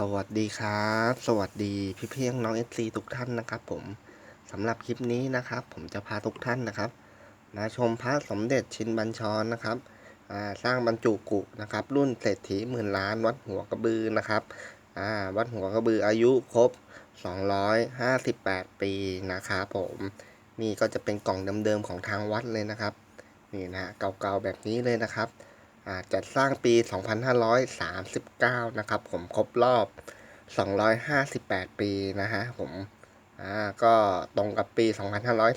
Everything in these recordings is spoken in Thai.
สวัสดีครับ สวัสดีพี่เพียงน้องเอซีทุกท่านนะครับ ผมสำหรับคลิปนี้นะครับ ผมจะพาทุกท่านนะครับ มาชมพระสมเด็จชินบัญชรนะครับสร้างบรรจุกุนะครับ รุ่นเศรษฐีหมื่นล้านวัดหัวกระบือนะครับวัดหัวกระบืออายุครบ 258 ปีนะครับผมนี่ก็จะเป็นกล่องเดิมๆของทางวัดเลยนะครับนี่นะเก่าๆแบบนี้เลยนะครับ จัดสร้างปี 2539 นะครับผมครบรอบ 258 ปีนะฮะผมก็ตรงกับปี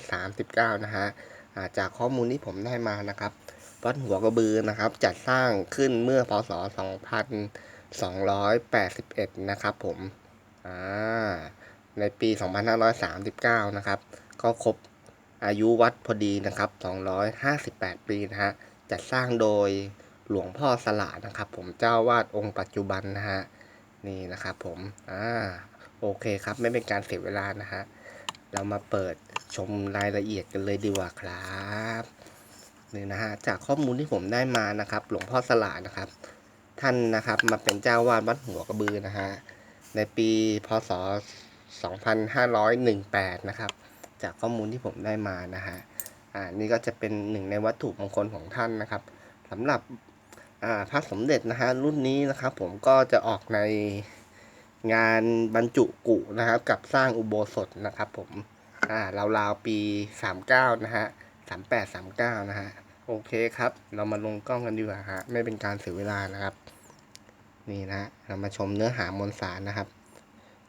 2539 นะฮะอ่าจากข้อมูลที่ผมได้มานะครับวัดหัวกระบือนะครับจัดสร้างขึ้นเมื่อพศ 2281 นะครับผมอ่าในปี 2539 นะครับก็ครบอายุวัดพอดีนะครับ 258 ปีนะฮะ จัดสร้างโดย หลวงพ่อสละนะครับ ผมเจ้าวาดองค์ปัจจุบันนะฮะนี่นะครับผมอ่าโอเคครับไม่เป็นการเสียเวลานะฮะเรามาเปิดชมรายละเอียดกันเลยดีกว่าครับนี่นะฮะจากข้อมูลที่ผมได้มานะครับ หลวงพ่อสละนะครับ ท่านนะครับมาเป็นเจ้าวาดวัดหัวกระบือนะฮะในปีพศ 2518 นะครับ จากข้อมูลที่ผมได้มานะฮะอ่านี่ก็จะเป็นหนึ่งในวัตถุมงคลของท่านนะครับสำหรับ อ่าพระสมเด็จนะฮะรุ่นนี้นะครับผมก็จะออกในงานบรรจุกุนะครับ กับสร้างอุโบสถนะครับผมอ่าราวๆปี 39 นะฮะ 38 39 นะฮะ โอเคครับ เรามาลงกล้องกันดีกว่าฮะ ไม่เป็นการเสียเวลานะครับ นี่นะ เรามาชมเนื้อหามวลสารนะครับ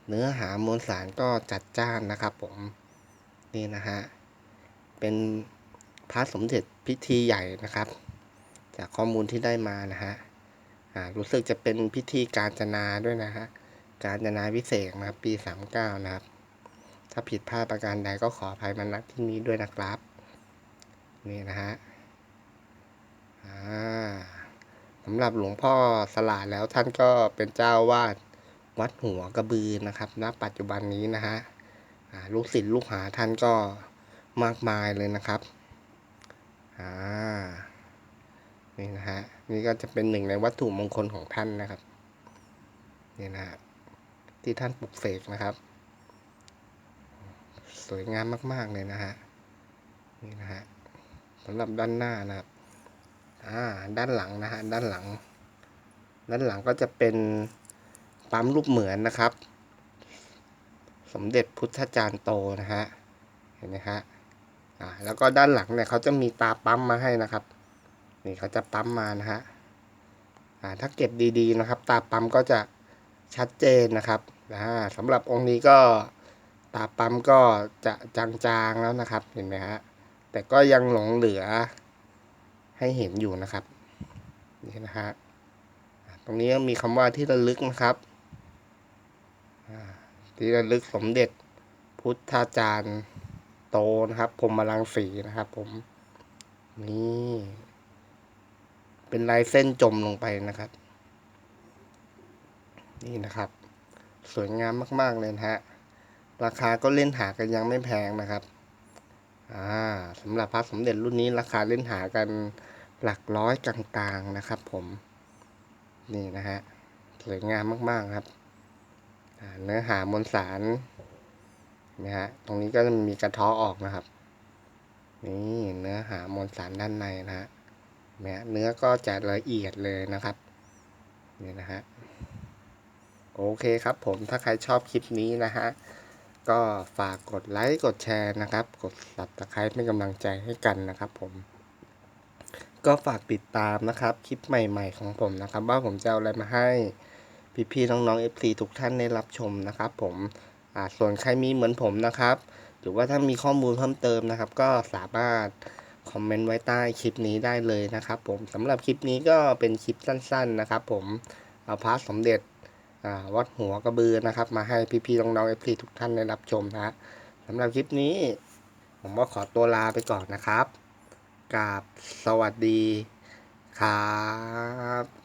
เนื้อหามวลสารก็จัดจ้านนะครับผม นี่นะฮะ เป็นพระสมเด็จพิธีใหญ่นะครับ จากข้อมูลที่ได้มานะฮะอ่ารู้สึกจะเป็นพิธีการจนาด้วยนะฮะ การจนาพิเศษนะครับ ปี 39 นะครับ ถ้าผิดพลาดประการใดก็ขออภัยมาณที่นี้ด้วยนะครับ นี่นะฮะอ่าสำหรับหลวงพ่อสลาดแล้วท่านก็เป็นเจ้าวาดวัดหัวกระบือนะครับณปัจจุบันนี้นะฮะอ่าลูกศิษย์ลูกหาท่านก็มากมายเลยนะครับ อ่า นี่นะฮะนี่ก็จะเป็นหนึ่งในวัตถุมงคลของท่านนะครับนี่นะฮะที่ท่านปลุกเสกนะครับ สวยงามมาก ๆ เลยนะฮะนี่นะฮะสำหรับด้านหน้านะครับอ่าด้านหลังนะฮะด้านหลัง ด้านหลังก็จะเป็นปั๊มรูปเหมือนนะครับ สมเด็จพุทธจารย์โตนะฮะเห็นไหมฮะอ่าแล้วก็ด้านหลังเนี่ยเขาจะมีตาปั๊มมาให้นะครับ นี่เขาจะปั๊มมานะฮะอ่าถ้าเก็บดีๆนะครับ ตาปั๊มก็จะชัดเจนนะครับอ่าสำหรับองค์นี้ก็ตาปั๊มก็จะจางๆแล้วนะครับเห็นไหมฮะแต่ก็ยังหลงเหลือให้เห็นอยู่นะครับนี่นะฮะตรงนี้มีคำว่าที่ระลึกนะครับที่ระลึกสมเด็จพุทธาจารย์โตนะครับพรหมรังสีนะครับผมนี่ เป็นลายเส้นจมลงไปนะครับ นี่นะครับ สวยงามมาก ๆ เลยนะฮะ ราคาก็เล่นหากันยังไม่แพงนะครับอ่าสำหรับพระสมเด็จรุ่นนี้ราคาเล่นหากันหลักร้อยกลางๆนะครับ ผม นี่นะฮะสวยงามมากๆครับเนื้อหามวลสารนะฮะตรงนี้ก็จะมีกระเท้อออกนะครับ นี่เนื้อหามวลสารด้านในนะฮะ นี่ยเนื้อก็จะละเอียดเลยนะครับนี่นะฮะโอเคครับผมถ้าใครชอบคลิปนี้นะฮะก็ฝากกดไลค์กดแชร์นะครับ กด subscribe เป็นกำลังใจให้กันนะครับผม ก็ฝากติดตามนะครับคลิปใหม่ ๆ ของผมนะครับ ว่าผมจะเอาอะไรมาให้พี่ๆน้องๆ FC ทุกท่านได้รับชมนะครับ ผมอ่าส่วนใครมีเหมือนผมนะครับ หรือว่าถ้ามีข้อมูลเพิ่มเติมนะครับ ก็สามารถ คอมเมนต์ไว้ใต้คลิปนี้ได้เลยนะครับผมสำหรับคลิปนี้ก็เป็นคลิปสั้นๆนะครับผมเอาพระสมเด็จวัดหัวกระบือนะครับ มาให้พี่ๆน้องๆเอฟซีทุกท่านได้รับชมนะฮะสำหรับคลิปนี้ ผมก็ขอตัวลาไปก่อนนะครับกราบสวัสดีครับ